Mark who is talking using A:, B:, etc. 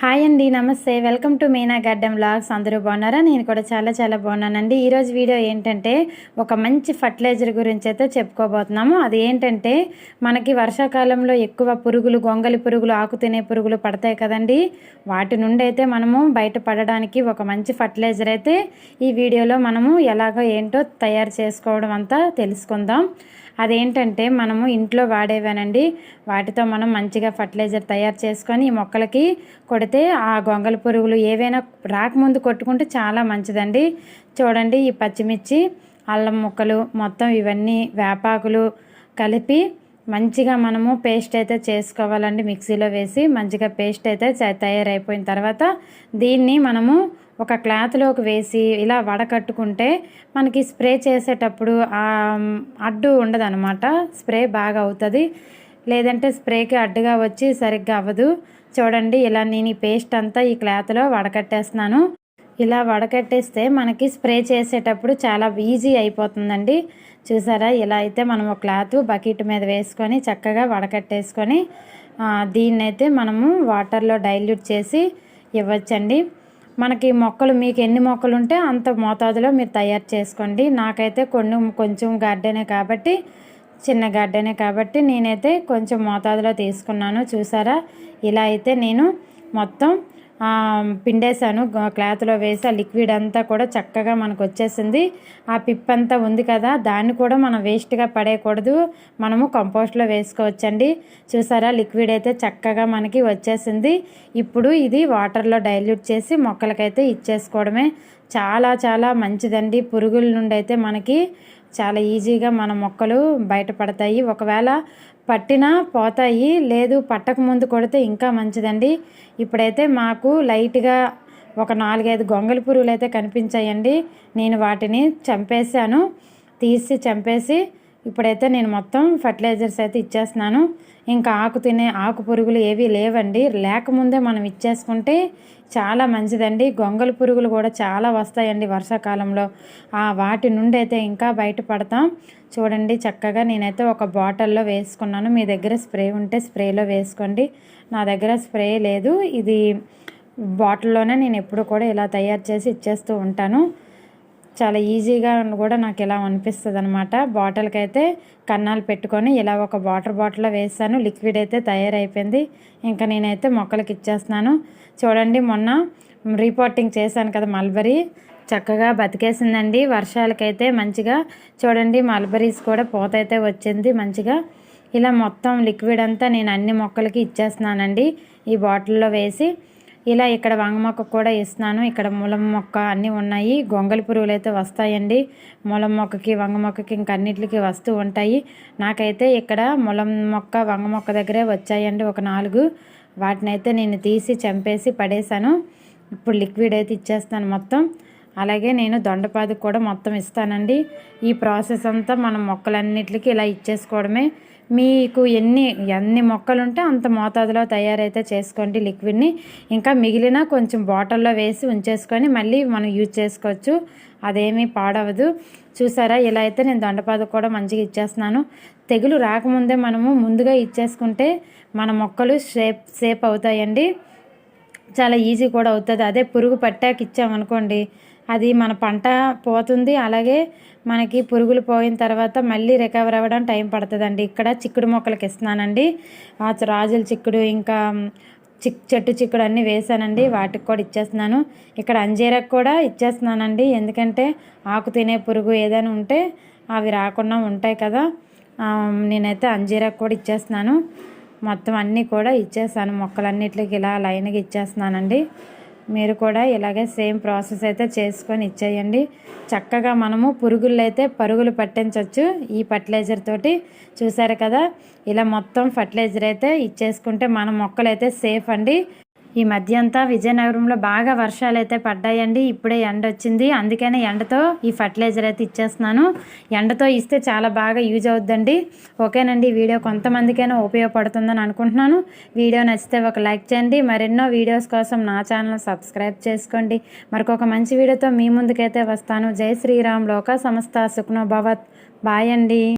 A: Hi అండి నమస్తే. Welcome to Meena గడ్డం బ్లాగ్స్ అందరూ బాగున్నారా? నేను కూడా చాలా చాలా బాగున్నానండి. ఈరోజు వీడియో ఏంటంటే ఒక మంచి ఫర్టిలైజర్ గురించి అయితే చెప్పుకోబోతున్నాము. అది ఏంటంటే మనకి వర్షాకాలంలో ఎక్కువ పురుగులు గొంగలి పురుగులు ఆకు తినే పురుగులు పడతాయి కదండి. వాటి నుండి అయితే మనము బయటపడడానికి ఒక మంచి ఫర్టిలైజర్ అయితే ఈ వీడియోలో మనము ఎలాగో ఏంటో తయారు చేసుకోవడం అంతా తెలుసుకుందాం. అదేంటంటే మనము ఇంట్లో వాడేవేనండి వాటితో మనం మంచిగా ఫర్టిలైజర్ తయారు చేసుకొని ఈ మొక్కలకి కొడితే ఆ గొంగల పురుగులు ఏవైనా రాకముందు కొట్టుకుంటే చాలా మంచిదండి. చూడండి ఈ పచ్చిమిర్చి అల్లం ముక్కలు మొత్తం ఇవన్నీ వేపాకులు కలిపి మంచిగా మనము పేస్ట్ అయితే చేసుకోవాలండి. మిక్సీలో వేసి మంచిగా పేస్ట్ అయితే తయారైపోయిన తర్వాత దీన్ని మనము ఒక క్లాత్లోకి వేసి ఇలా వడకట్టుకుంటే మనకి స్ప్రే చేసేటప్పుడు అడ్డు ఉండదనమాట స్ప్రే బాగా అవుతుంది. లేదంటే స్ప్రేకి అడ్డుగా వచ్చి సరిగ్గా అవ్వదు. చూడండి ఇలా నేను ఈ పేస్ట్ అంతా ఈ క్లాత్లో వడకట్టేస్తున్నాను. ఇలా వడకట్టేస్తే మనకి స్ప్రే చేసేటప్పుడు చాలా ఈజీ అయిపోతుందండి. చూసారా? ఇలా అయితే మనం ఒక క్లాత్ బకెట్ మీద వేసుకొని చక్కగా వడకట్టేసుకొని దీన్నైతే మనము వాటర్లో డైల్యూట్ చేసి ఇవ్వచ్చండి. మనకి మొక్కలు మీకు ఎన్ని మొక్కలు ఉంటే అంత మోతాదులో మీరు తయారు చేసుకోండి. నాకైతే కొన్ని కొంచెం గార్డెనే కాబట్టి చిన్న గార్డెనే కాబట్టి నేనైతే కొంచెం మోతాదులో తీసుకున్నాను చూసారా? ఇలా అయితే నేను మొత్తం పిండేశాను. క్లాత్లో వేసి ఆ లిక్విడ్ అంతా కూడా చక్కగా మనకు వచ్చేసింది. ఆ పిప్ అంతా ఉంది కదా దాన్ని కూడా మనం వేస్ట్గా పడేయకూడదు. మనము కంపోస్ట్లో వేసుకోవచ్చండి. చూసారా? లిక్విడ్ అయితే చక్కగా మనకి వచ్చేసింది. ఇప్పుడు ఇది వాటర్లో డైల్యూట్ చేసి మొక్కలకైతే ఇచ్చేసుకోవడమే. చాలా చాలా మంచిదండి. పురుగుల నుండి అయితే మనకి చాలా ఈజీగా మన మొక్కలు బయటపడతాయి. ఒకవేళ పట్టినా పోతాయి లేదు పట్టక ముందు కొడితే ఇంకా మంచిదండి. ఇప్పుడైతే మాకు లైట్గా ఒక నాలుగైదు గొంగలి పురుగులు అయితే కనిపించాయండి. నేను వాటిని చంపేశాను. తీసి చంపేసి ఇప్పుడైతే నేను మొత్తం ఫర్టిలైజర్స్ అయితే ఇచ్చేస్తున్నాను. ఇంకా ఆకు తినే ఆకు పురుగులు ఏవి లేవండి. లేకముందే మనం ఇచ్చేసుకుంటే చాలా మంచిదండి. గొంగలి పురుగులు కూడా చాలా వస్తాయండి వర్షాకాలంలో. ఆ వాటి నుండి అయితే ఇంకా బయటపడతాం. చూడండి చక్కగా నేనైతే ఒక బాటిల్లో వేసుకున్నాను. మీ దగ్గర స్ప్రే ఉంటే స్ప్రేలో వేసుకోండి. నా దగ్గర స్ప్రే లేదు. ఇది బాటిల్లోనే నేను ఎప్పుడు కూడా ఇలా తయారు చేసి ఇచ్చేస్తూ ఉంటాను. చాలా ఈజీగా కూడా నాకు ఇలా అనిపిస్తుంది అనమాట బాటిల్కి అయితే కన్నాలు పెట్టుకొని ఇలా ఒక వాటర్ బాటిల్లో వేసాను. లిక్విడ్ అయితే తయారైపోయింది. ఇంకా నేనైతే మొక్కలకి ఇచ్చేస్తున్నాను. చూడండి మొన్న రిపోర్టింగ్ చేశాను కదా మల్బరీ. చక్కగా బతికేసిందండి. వర్షాలకైతే మంచిగా చూడండి మల్బరీస్ కూడా పూత అయితే వచ్చింది మంచిగా. ఇలా మొత్తం లిక్విడ్ అంతా నేను అన్ని మొక్కలకి ఇచ్చేస్తున్నానండి. ఈ బాటిల్లో వేసి ఇలా ఇక్కడ వంగ మొక్క కూడా ఇస్తున్నాను ఇక్కడ ములం మొక్క అన్నీ ఉన్నాయి. గొంగలి పురుగులు అయితే వస్తాయండి. ములం మొక్కకి వంగ మొక్కకి ఇంక అన్నిటికి వస్తూ ఉంటాయి. నాకైతే ఇక్కడ ములం మొక్క వంగ మొక్క దగ్గరే వచ్చాయండి ఒక నాలుగు. వాటిని అయితే నేను తీసి చంపేసి పడేశాను. ఇప్పుడు లిక్విడ్ అయితే ఇచ్చేస్తాను మొత్తం. అలాగే నేను దొండపాది కూడా మొత్తం ఇస్తానండి. ఈ ప్రాసెస్ అంతా మనం మొక్కలన్నిటికీ ఇలా ఇచ్చేసుకోవడమే. మీకు ఎన్ని ఎన్ని మొక్కలు ఉంటే అంత మోతాదులో తయారైతే చేసుకోండి లిక్విడ్ని. ఇంకా మిగిలిన కొంచెం బాటిల్లో వేసి ఉంచేసుకొని మళ్ళీ మనం యూజ్ చేసుకోవచ్చు. అదేమీ పాడవదు. చూసారా ఇలా అయితే నేను దొండపాదు కూడా మంచిగా ఇచ్చేస్తున్నాను. తెగులు రాకముందే మనము ముందుగా ఇచ్చేసుకుంటే మన మొక్కలు షేప్ సేప్ అవుతాయండి. చాలా ఈజీ కూడా అవుతుంది. అదే పురుగు పట్టాక ఇచ్చామనుకోండి అది మన పంట పోతుంది. అలాగే మనకి పురుగులు పోయిన తర్వాత మళ్ళీ రికవర్ అవ్వడం టైం పడుతుందండి. ఇక్కడ చిక్కుడు మొక్కలకి ఇస్తున్నానండి. రాజుల చిక్కుడు ఇంకా చిక్ చెట్టు చిక్కుడు అన్నీ వేసానండి వాటికి కూడా ఇచ్చేస్తున్నాను. ఇక్కడ అంజీరకు కూడా ఇచ్చేస్తున్నానండి. ఎందుకంటే ఆకు తినే పురుగు ఏదైనా ఉంటే అవి రాకుండా ఉంటాయి కదా. నేనైతే అంజీరకు కూడా ఇచ్చేస్తున్నాను. మొత్తం అన్నీ కూడా ఇచ్చేస్తాను మొక్కలన్నిటికి ఇలా లైన్గా ఇచ్చేస్తున్నానండి. మీరు కూడా ఇలాగే సేమ్ ప్రాసెస్ అయితే చేసుకొని ఇచ్చేయండి. చక్కగా మనము పురుగులు అయితే పరుగులు పట్టించవచ్చు ఈ ఫర్టిలైజర్ తోటి చూసారు కదా? ఇలా మొత్తం ఫర్టిలైజర్ అయితే ఇచ్చేసుకుంటే మన మొక్కలు అయితే సేఫ్ అండి. ఈ మధ్య అంతా విజయనగరంలో బాగా వర్షాలు అయితే పడ్డాయండి ఇప్పుడే ఎండ వచ్చింది అందుకనే ఎండతో ఈ ఫర్టిలైజర్ అయితే ఇచ్చేస్తున్నాను. ఎండతో ఇస్తే చాలా బాగా యూజ్ అవుద్దండి. ఓకేనండి వీడియో కొంతమందికైనా ఉపయోగపడుతుందని అనుకుంటున్నాను. వీడియో నచ్చితే ఒక లైక్ చేయండి. మరెన్నో వీడియోస్ కోసం నా ఛానల్ సబ్స్క్రైబ్ చేసుకోండి. మరొక మంచి వీడియోతో మీ ముందుకైతే వస్తాను. జై శ్రీరామ్ లోక సంస్థ సుఖ్నో భవత్. బాయ్ అండి.